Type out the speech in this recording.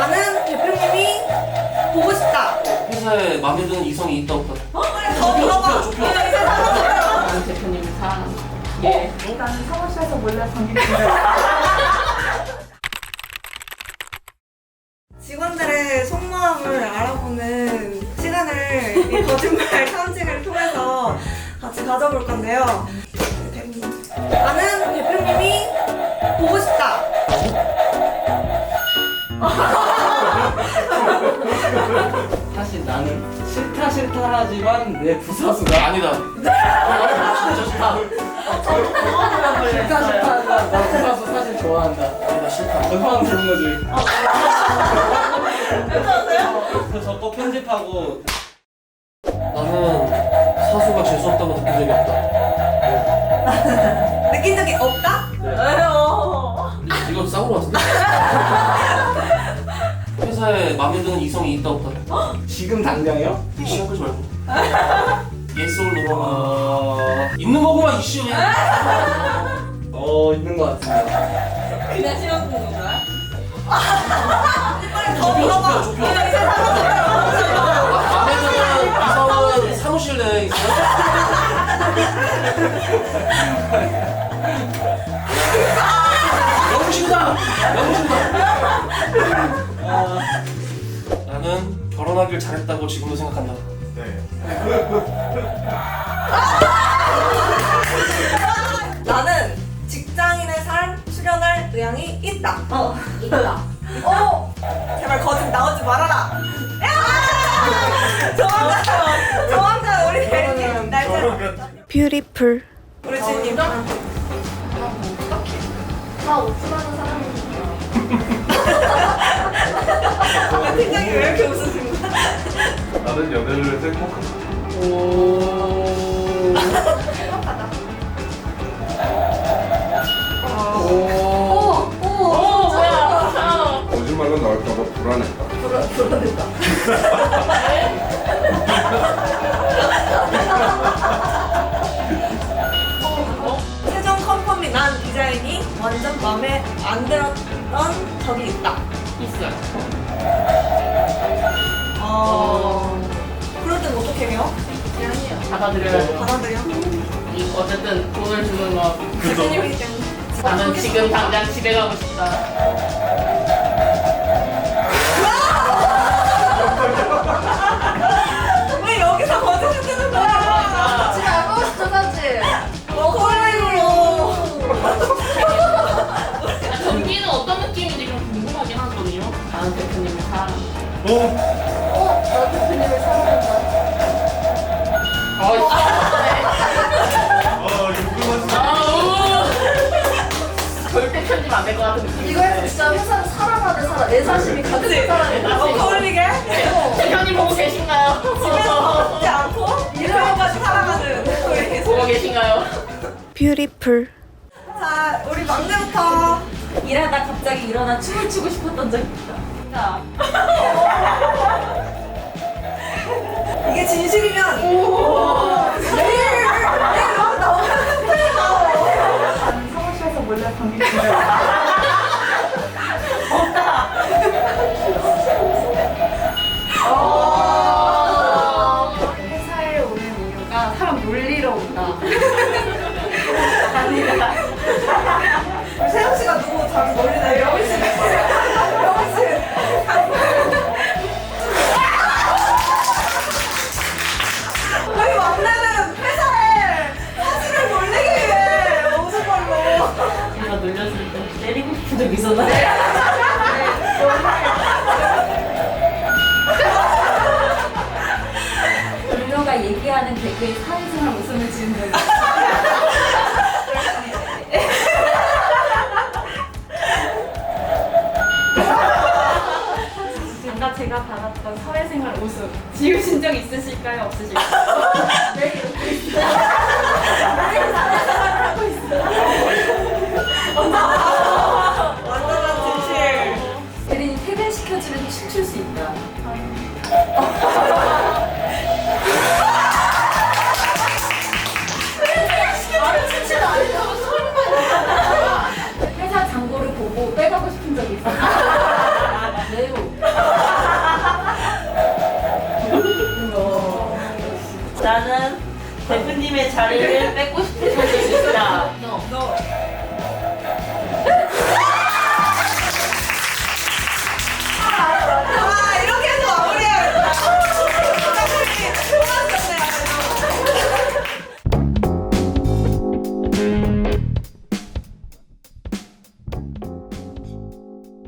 나는 대표님이 보고 싶다. 회사에 마음에 드는 이성이 있다 없다. 빨리 더 물어봐. 좁혀, 좁혀. 이제 사람 나는 대표님을 사랑한다. 예. 나는 사무실에서 몰래 방귀뀌는 직원들의 속마음을 알아보는 시간을 이 거짓말 탐지기를 통해서 같이 가져볼 건데요. 대표님. 나는 대표님이 보고 싶다. 하지만 내 부사수가 아니다. 진짜 싫다 싫다 싫다 나 부사수 사실 좋아한다 아니다 싫다. 전파는 부른 거지 그래서 저거 편집하고 나는 사수가 재수 없다고 느낀 적이 없다. 느낀 적이 없다? 이거 싸운 거 같은데? 회사에 마음에 드는 이성이 있다 없다. 지금 당장이요? 이슈 하지 말고. 예스 올 노. 어... 있는 거구만 이슈. 어 있는 것 같습니다 그냥 싫어하는 건가요? 빨리 더 물어봐. 좁혀, 좁혀. 이제 사람 마음에 드는 이성은 사무실 내에 있어요? 영웅신다! 영웅신다! 나는 결혼하길 잘했다고 지금도 생각한다. 나는 직장인의 삶 수련할 의향이 있다. 어, 있다. 어! 제발 거짓 나오지 말아라. 야! 조만간, 조만간 우리 대리님 날짜. 뷰티풀 우리 주님. 다 오픈하는 사람이니까. 팀장님 왜 이렇게 웃으신 거야? 나는 연애를 행복한 오... 오... 오, 오, 뭐야? 거짓말로 나올까봐 불안했다. 최종 컨펌이 난 디자인이 완전 마음에 안 들었던 적이 있다. 있어요. 어. 그럴 땐 어떻게 해요? 받아들여야죠. 받아들여? 이- 어쨌든 돈을 주는 거. 대표님이기 때문에. 나는 지금 당장 집에 가고 싶다. 사랑한다. 어? 사랑한다. 어, 아, 이거 끝났어. 아우! 절대 편집 안 될 것 같은 느낌. 이거에서 진짜 회사는 사랑하는 사람, 애사심이 가득한 그치? 사람이 어, 거울리게? 대표님 보고 계신가요? 집에서 먹지 않고 일하고까지 살아가는 우리 보고 계신가요? 뷰티풀 자, 우리 막내부터 일하다 갑자기 일어나 춤을 추고 싶었던 적이 있다. 이게 진실이면 내일 내일 나오는 나는 사무실에서 몰래 방귀 뀌는 회사에 오는 이유가 사람 놀리러 온다. 아니다. 세영 씨가 누구 놀리 얘기하는 개그에 사회생활 웃음을 지은 적이 있어요. 뭔가 제가 받았던 사회생활 웃음 지우신 적 있으실까요? 없으실까요? 네, 있어요. 친 적이 있어요. 매우. 나는 대표님의 자리를 네. 뺏고 싶어.